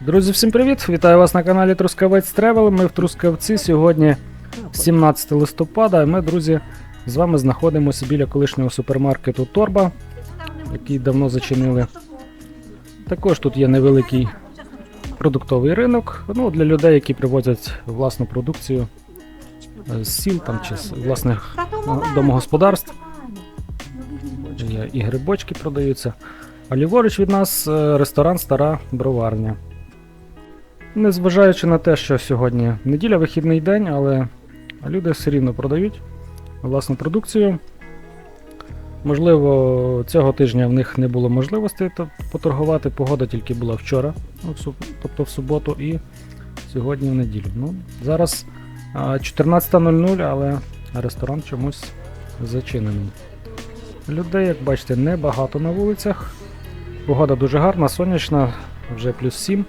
Друзі, всім привіт! Вітаю вас на каналі Трускавець Тревел. Ми в Трускавці сьогодні 17 листопада. І ми, друзі, з вами знаходимося біля колишнього супермаркету Торба, який давно зачинили. Також тут є невеликий продуктовий ринок. Ну, для людей, які привозять власну продукцію е, з сіл там, чи з власних е, домогосподарств. І грибочки продаються. А ліворуч від нас е, ресторан Стара Броварня. Незважаючи на те, що сьогодні неділя, вихідний день, але люди все рівно продають власну продукцію. Можливо, цього тижня в них не було можливості поторгувати. Погода тільки була вчора, ну, тобто в суботу, і сьогодні в неділю. Ну, зараз 14.00, але ресторан чомусь зачинений. Людей, як бачите, небагато на вулицях. Погода дуже гарна, сонячна, вже плюс 7.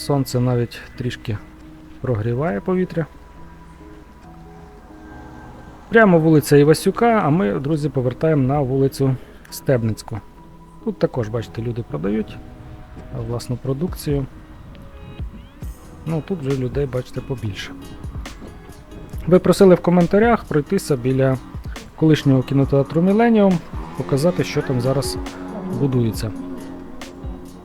Сонце навіть трішки прогріває повітря. Прямо вулиця Івасюка, а ми, друзі, повертаємо на вулицю Стебницьку. Тут також, бачите, люди продають власну продукцію. Ну, тут вже людей, бачите, побільше. Ви просили в коментарях пройтися біля колишнього кінотеатру Міленіум, показати, що там зараз будується.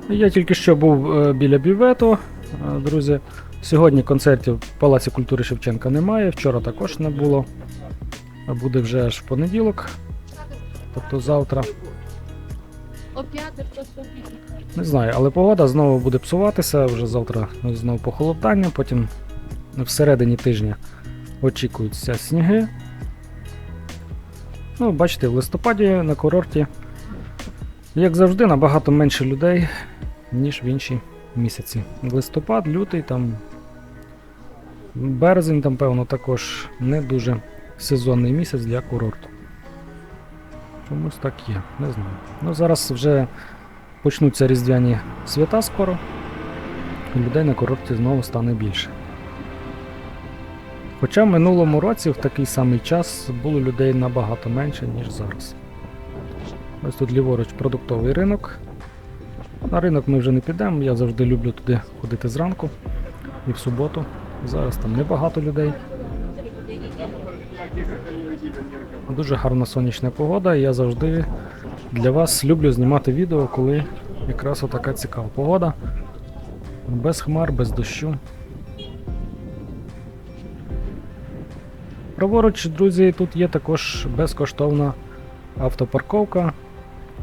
Я тільки що був е, біля бювету, е, друзі. Сьогодні концертів в Палаці культури Шевченка немає, вчора також не було. Буде вже аж в понеділок, тобто завтра. Не знаю, але погода знову буде псуватися, вже завтра знову похолодання, потім всередині тижня очікуються сніги. Ну, бачите, в листопаді на курорті, як завжди, набагато менше людей, ніж в інші місяці. Листопад, лютий, там березень, там, певно, також не дуже сезонний місяць для курорту. Чомусь так є, не знаю. Ну, зараз вже почнуться різдвяні свята скоро, і людей на курорті знову стане більше. Хоча в минулому році в такий самий час було людей набагато менше, ніж зараз. Ось тут ліворуч продуктовий ринок. На ринок ми вже не підемо, я завжди люблю туди ходити зранку і в суботу. Зараз там небагато людей. Дуже гарна сонячна погода, і я завжди для вас люблю знімати відео, коли якраз отака цікава погода. Без хмар, без дощу. Праворуч, друзі, тут є також безкоштовна автопарковка,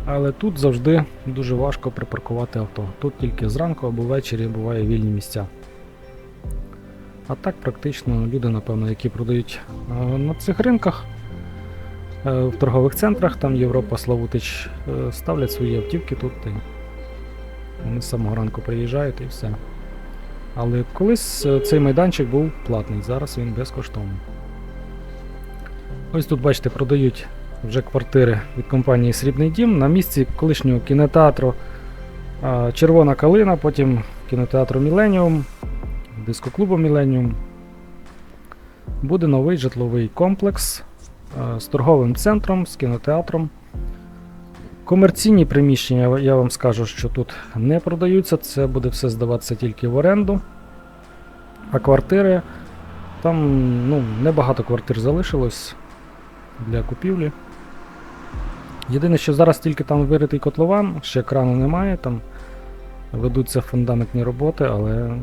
але тут завжди дуже важко припаркувати авто. Тут тільки зранку або ввечері буває вільні місця. А так практично люди, напевно, які продають е, на цих ринках, е, в торгових центрах, там Європа, Славутич, е, ставлять свої автівки тут. І вони з самого ранку приїжджають і все. Але колись цей майданчик був платний, зараз він безкоштовний. Ось тут, бачите, продають вже квартири від компанії Срібний Дім на місці колишнього кінотеатру Червона Калина, потім кінотеатру Міленіум, дискоклубу Міленіум. Буде новий житловий комплекс з торговим центром, з кінотеатром. Комерційні приміщення, я вам скажу, що тут не продаються, це буде все здаватися тільки в оренду. А квартири, там ну, небагато квартир залишилось для купівлі. Єдине, що зараз тільки там виритий котлован, ще крану немає, там ведуться фундаментні роботи, але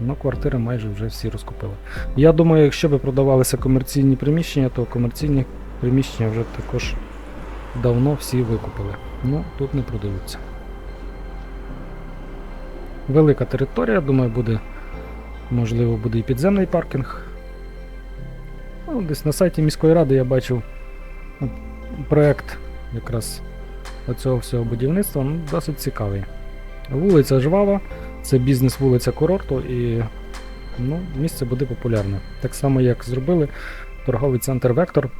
ну, квартири майже вже всі розкупили. Я думаю, якщо б продавалися комерційні приміщення, то комерційні приміщення вже також давно всі викупили. Ну, тут не продаються. Велика територія, думаю, буде, можливо, буде і підземний паркінг. Ну, десь на сайті міської ради я бачив ну, проект якраз цього всього будівництва, ну, досить цікавий. Вулиця Жвава, це бізнес-вулиця курорту і ну, місце буде популярне. Так само, як зробили торговий центр Вектор.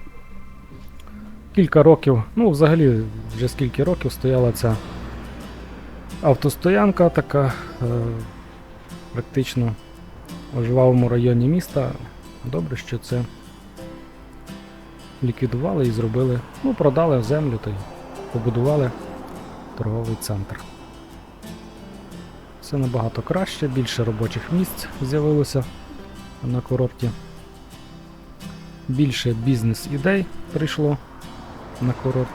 Кілька років, ну взагалі вже скільки років стояла ця автостоянка така е, практично у жвавому районі міста. Добре, що це ліквідували і зробили, ну, продали землю та й побудували торговий центр. Все набагато краще, більше робочих місць з'явилося на курорті. Більше бізнес-ідей прийшло на курорт.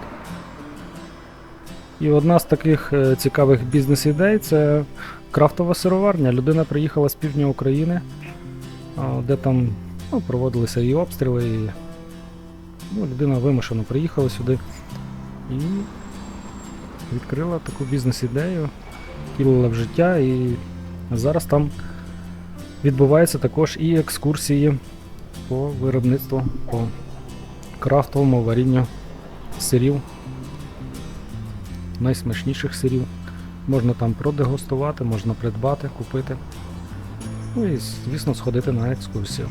І одна з таких е, цікавих бізнес-ідей це крафтова сироварня. Людина приїхала з півдня України, де там ну, проводилися і обстріли, і ну, людина вимушено приїхала сюди і відкрила таку бізнес-ідею, втілила в життя, і зараз там відбуваються також і екскурсії по виробництву, по крафтовому варінню сирів, найсмачніших сирів. Можна там продегустувати, можна придбати, купити. Ну і, звісно, сходити на екскурсію.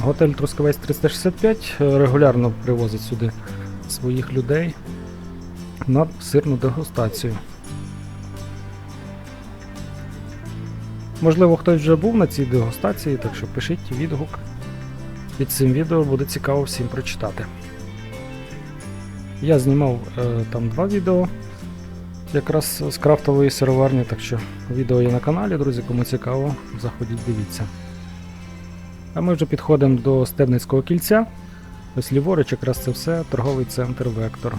Готель Трускавець 365 е, регулярно привозить сюди своїх людей на сирну дегустацію. Можливо, хтось вже був на цій дегустації, так що пишіть відгук. Під цим відео буде цікаво всім прочитати. Я знімав е, там два відео якраз з крафтової сироварні, так що відео є на каналі, друзі, кому цікаво, заходіть, дивіться. А ми вже підходимо до Стебницького кільця. Ось ліворуч якраз це все торговий центр Вектор.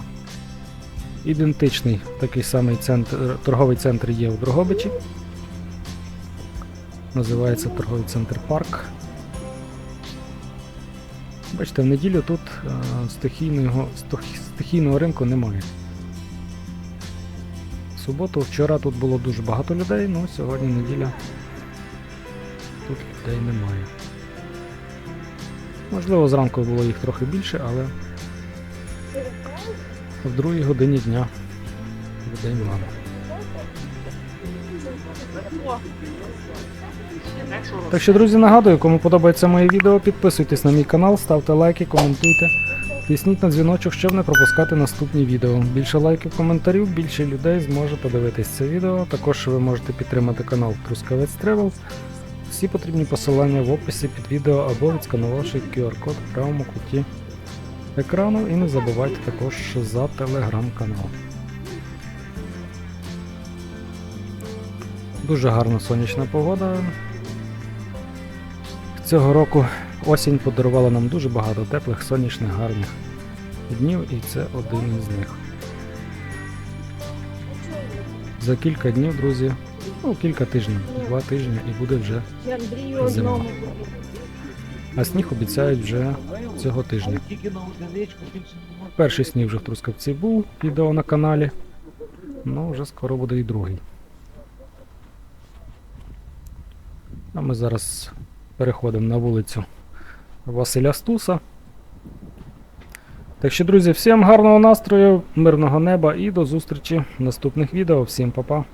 Ідентичний такий самий центр, торговий центр є у Дрогобичі. Називається торговий центр Парк. Бачите, в неділю тут е, стихійного, стихійного ринку немає. В суботу, вчора тут було дуже багато людей, ну сьогодні неділя. Тут людей немає. Можливо, зранку було їх трохи більше, але в другій годині дня людей мало. Так що, друзі, нагадую, кому подобається моє відео, підписуйтесь на мій канал, ставте лайки, коментуйте. Тисніть на дзвіночок, щоб не пропускати наступні відео. Більше лайків, коментарів, більше людей зможе подивитись це відео. Також ви можете підтримати канал Трускавець Тревел. Всі потрібні посилання в описі під відео або відсканувавши QR-код в правому куті екрану. І не забувайте також за телеграм-канал. Дуже гарна сонячна погода. Цього року осінь подарувала нам дуже багато теплих, сонячних, гарних днів, і це один із них. За кілька днів, друзі, ну кілька тижнів, два тижні і буде вже Зима. А сніг обіцяють вже цього тижня. Перший сніг вже в Трускавці був, відео на каналі. Ну, вже скоро буде і другий. А ми зараз переходимо на вулицю Василя Стуса. Так що, друзі, всім гарного настрою, мирного неба і до зустрічі в наступних відео. Всім па-па.